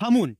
থামুন,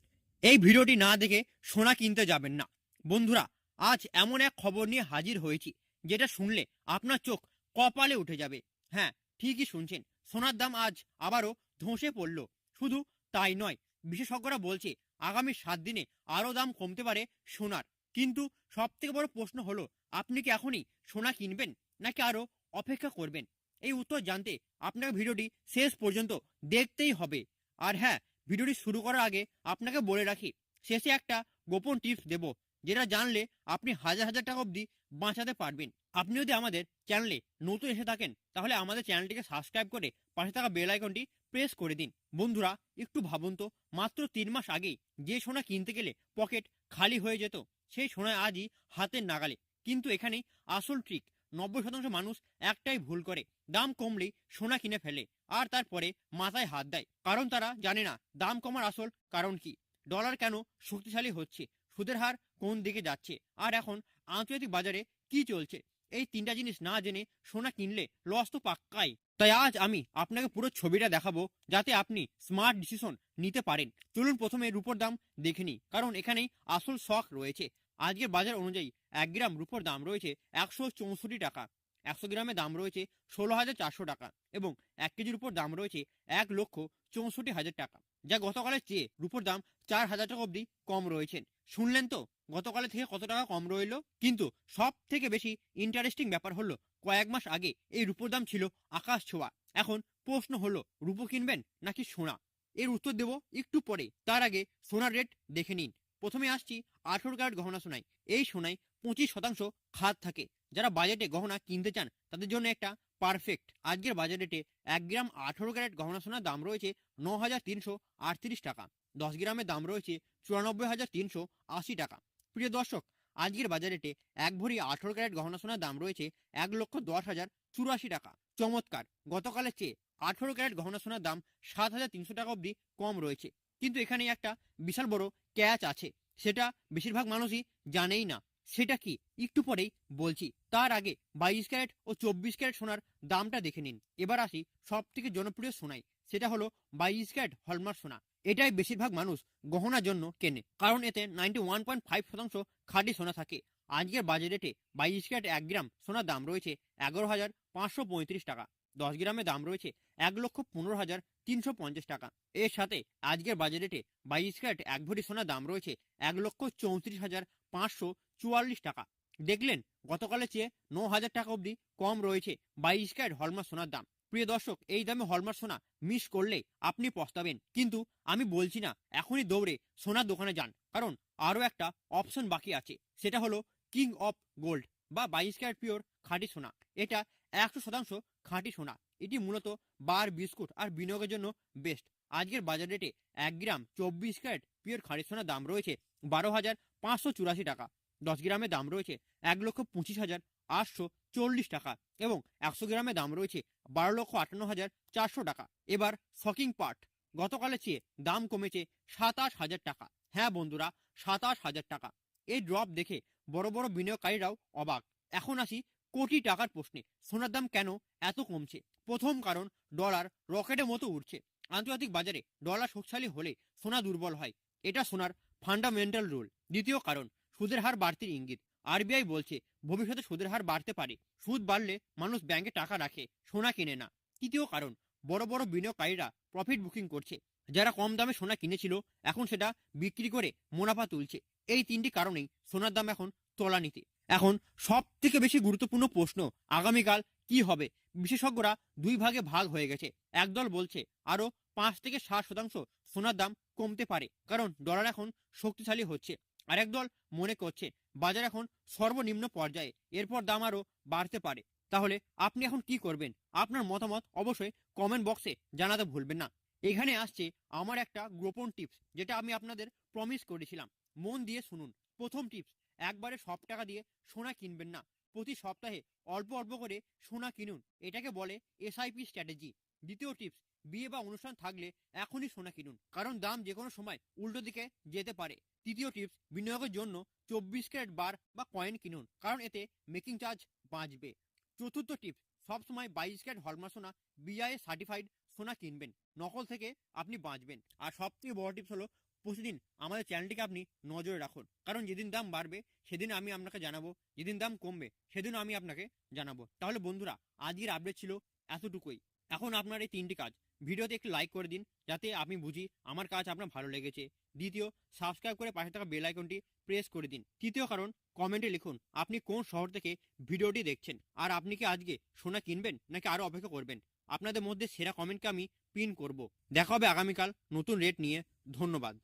এই ভিডিওটি না দেখে সোনা কিনতে যাবেন না। বন্ধুরা, আজ এমন এক খবর নিয়ে হাজির হয়েছি, যেটা শুনলে আপনার চোখ কপালে উঠে যাবে। হ্যাঁ ঠিকই শুনছেন, সোনার দাম আজ আবারও ধসে পড়ল। শুধু তাই নয়, বিশেষজ্ঞরা বলছে আগামী সাত দিনে আরও দাম কমতে পারে সোনার। কিন্তু সব থেকে বড় প্রশ্ন হলো, আপনি কি এখনই সোনা কিনবেন, নাকি আরও অপেক্ষা করবেন? এই উত্তর জানতে আপনাকে ভিডিওটি শেষ পর্যন্ত দেখতেই হবে। আর হ্যাঁ ভিডিওটি শুরু করার আগে আপনাকে বলে রাখি, শেষে একটা গোপন টিপস দেব, যেটা জানলে আপনি হাজার হাজার টাকা অবধি বাঁচাতে পারবেন। আপনি যদি আমাদের চ্যানেলে নতুন এসে থাকেন, তাহলে আমাদের চ্যানেলটিকে সাবস্ক্রাইব করে পাশে থাকা বেল আইকনটি প্রেস করে দিন। বন্ধুরা, একটু ভাবুন তো, মাত্র তিন মাস আগেই যে সোনা কিনতে গেলে পকেট খালি হয়ে যেত, সেই সোনা আজই হাতের নাগালে। কিন্তু এখানেই আসল ট্রিক নব্বই শতাংশ মানুষ একটাই ভুল করে। দাম কমলেই সোনা কিনে ফেলে আর তারপরে মাথায় হাত দেয়। কারণ তারা জানে না দাম কমার আসল কারণ কি। ডলার কেন শক্তিশালী হচ্ছে? সুদের হার কোন দিকে যাচ্ছে? আর এখন আন্তর্জাতিক বাজারে কি চলছে? এই তিনটা জিনিস না জেনে সোনা কিনলে লস তো পাক্কাই। তাই আজ আমি আপনাকে পুরো ছবিটা দেখাবো যাতে আপনি স্মার্ট ডিসিশন নিতে পারেন। চলুন প্রথমে রূপোর দাম দেখে নিই। কারণ এখানেই আসল শখ রয়েছে। আজকের বাজার অনুযায়ী এক গ্রাম রূপোর দাম রয়েছে একশো চৌষট্টি টাকা, একশো গ্রামের দাম রয়েছে ষোলো হাজার চারশো টাকা এবং এক কেজির উপর দাম রয়েছে এক লক্ষ চৌষট্টি হাজার টাকা, যা গতকালের চেয়ে রূপোর দাম চার হাজার টাকা অবধি কম রয়েছেন শুনলেন তো? গতকালের থেকে কত টাকা কম রইল? কিন্তু সব থেকে বেশি ইন্টারেস্টিং ব্যাপার হলো কয়েক মাস আগে এই রূপোর দাম ছিল আকাশ ছোঁয়া। এখন প্রশ্ন হলো, রূপো কিনবেন নাকি সোনা? এর উত্তর দেব একটু পরে। তার আগে সোনার রেট দেখে নিন। প্রথমে আসছি আঠেরো ক্যারেট গহনা সোনায়। এই সোনায় পঁচিশ শতাংশ খাদ থাকে। যারা বাজেটে গহনা কিনতে চান, তাদের জন্য একটা পারফেক্ট আজকের বাজার রেটে এক গ্রাম আঠেরো ক্যারেট গহনা সোনার দাম রয়েছে ন হাজার তিনশো আটত্রিশ টাকা। দশ গ্রামের দাম রয়েছে চুরানব্বই হাজার তিনশো আশি টাকা। প্রিয় দর্শক, আজকের বাজার রেটে এক ভরি আঠেরো ক্যারেট গহনা সোনার দাম রয়েছে এক লক্ষ দশ হাজার চুরাশি টাকা। চমৎকার! গতকালের চেয়ে আঠেরো ক্যারেট গহনা সোনার দাম সাত হাজার তিনশো টাকা অবধি কম রয়েছে। কিন্তু এখানে একটা বিশাল বড় ক্যাচ আছে। সেটা বেশিরভাগ মানুষই জানেই না। সেটা কি? একটু পরেই বলছি। তার আগে বাইশ ক্যারেট ও চব্বিশ ক্যারেট সোনার দামটা দেখে নিন। এবার আসি সব থেকে জনপ্রিয় সোনাই সেটা হলো বাইশ ক্যারেট হলমার্ক সোনা। এটাই বেশিরভাগ মানুষ গহনার জন্য কেনে। কারণ এতে নাইনটি ওয়ান পয়েন্ট ফাইভ শতাংশ খাঁটি সোনা থাকে। আজকের বাজার রেটে বাইশ ক্যারেট এক গ্রাম সোনার দাম রয়েছে এগারো হাজার পাঁচশো পঁয়ত্রিশ টাকা। দশ গ্রামের দাম রয়েছে এক লক্ষ পনেরো হাজার তিনশো পঞ্চাশ টাকা। এর সাথে আজকের বাজার রেটে বাইশ ক্যারেট এক ভরি সোনার দাম রয়েছে এক লক্ষ চৌত্রিশ হাজার পাঁচশো চুয়াল্লিশ টাকা। দেখলেন, গতকালের চেয়ে ন হাজার টাকা অবধি কম রয়েছে বাইশ ক্যারেট হলমার সোনার দাম। প্রিয় দর্শক, এই দামে হলমার সোনা মিস করলে আপনি পস্তাবেন। কিন্তু আমি বলছি না, এখনই দৌড়ে সোনার দোকানে যান। কারণ আরও একটা অপশন বাকি আছে, সেটা হলো কিং অফ গোল্ড। বা বাইশ ক্যারেট পিওর খাঁটি সোনা। এটা একশো শতাংশ খাঁটি সোনা। এটি মূলত বার বিস্কুট আর বিনিয়োগের জন্য বেস্ট আজকের বাজার রেটে এক গ্রাম চব্বিশ ক্যারেট পিওর খাঁটি সোনার দাম রয়েছে বারো হাজার পাঁচশো চুরাশি টাকা। দশ গ্রামের দাম রয়েছে এক লক্ষ পঁচিশ হাজার আটশো চল্লিশ টাকা এবং একশো গ্রামের দাম রয়েছে বারো লক্ষ আটান্ন হাজার চারশো টাকা। এবার শকিং পার্ট গতকালের চেয়ে দাম কমেছে সাতাশ হাজার টাকা। হ্যাঁ বন্ধুরা, সাতাশ হাজার টাকা। এই ড্রপ দেখে বড় বড় বিনিয়োগকারীরাও অবাক। এখন আসি কোটি টাকার প্রশ্নে। সোনার দাম কেন এত কমছে? প্রথম কারণ, ডলার রকেটের মতো উঠছে আন্তর্জাতিক বাজারে ডলার শক্তিশালী হলে সোনা দুর্বল হয়। এটা সোনার ফান্ডামেন্টাল রুল দ্বিতীয় কারণ, সুদের হার বাড়তির ইঙ্গিত। আরবিআই বলছে, ভবিষ্যতে সুদের হার বাড়তে পারে। সুদ বাড়লে মানুষ ব্যাংকে টাকা রাখে, সোনা কিনে না। তৃতীয় কারণ, বড় বড় বিনিয়োগকারীরা প্রফিট বুকিং করছে। যারা কম দামে সোনা কিনেছিল, এখন সেটা বিক্রি করে মুনাফা তুলছে। এই তিনটি কারণেই সোনার দাম এখন তলানিতে। এখন সব থেকে বেশি গুরুত্বপূর্ণ প্রশ্ন, আগামীকাল কি হবে? বিশেষজ্ঞরা দুই ভাগে ভাগ হয়ে গেছে। একদল বলছে আরও পাঁচ থেকে ষাট শতাংশ সোনার দাম কমতে পারে, কারণ ডলার এখন শক্তিশালী হচ্ছে। আরেক দল মনে করছে, বাজার এখন সর্বনিম্ন পর্যায়ে, এরপর দাম আরও বাড়তে পারে। তাহলে আপনি এখন কি করবেন? আপনার মতামত অবশ্যই কমেন্ট বক্সে জানাতে ভুলবেন না। এখানে আসছে আমার একটা গোপন টিপস যেটা আমি আপনাদের প্রমিস করেছিলাম। মন দিয়ে শুনুন। প্রথম টিপস একবারে সব টাকা দিয়ে সোনা কিনবেন না। প্রতি সপ্তাহে অল্প অল্প করে সোনা কিনুন। এটাকে বলে এসআইপি স্ট্র্যাটেজি দ্বিতীয় টিপস বিয়ে বা অনুষ্ঠান থাকলে এখনই সোনা কিনুন, কারণ দাম যে কোনো সময় উল্টো দিকে যেতে পারে। তৃতীয় টিপস বিনিয়োগের জন্য চব্বিশ ক্যারেট বার বা কয়েন কিনুন, কারণ এতে মেকিং চার্জ বাঁচবে। চতুর্থ টিপস সবসময় বাইশ ক্যারেট হলমার সোনা বিআইএ সার্টিফাইড সোনা কিনবেন, নকল থেকে আপনি বাঁচবেন। আর সবথেকে বড় টিপস হলো, প্রতিদিন আমাদের চ্যানেলটিকে আপনি নজরে রাখুন। কারণ যেদিন দাম বাড়বে, সেদিন আমি আপনাকে জানাব, যেদিন দাম কমবে সেদিন আমি আপনাকে জানাব। তাহলে বন্ধুরা, আজকের আপডেট ছিল এতটুকুই। এখন আপনার এই তিনটি কাজ। ভিডিওতে একটি লাইক করে দিন, যাতে আমি বুঝি আমার কাজ আপনার ভালো লেগেছে। দ্বিতীয় সাবস্ক্রাইব করে পাশে থাকা বেল আইকনটি প্রেস করে দিন। তৃতীয় কারণ কমেন্টে লিখুন, আপনি কোন শহর থেকে ভিডিওটি দেখছেন? আর আপনি কি আজকে সোনা কিনবেন, নাকি আরও অপেক্ষা করবেন? আপনাদের মধ্যে সেরা কমেন্টকে আমি পিন করব। দেখা হবে আগামীকাল নতুন রেট নিয়ে। ধন্যবাদ।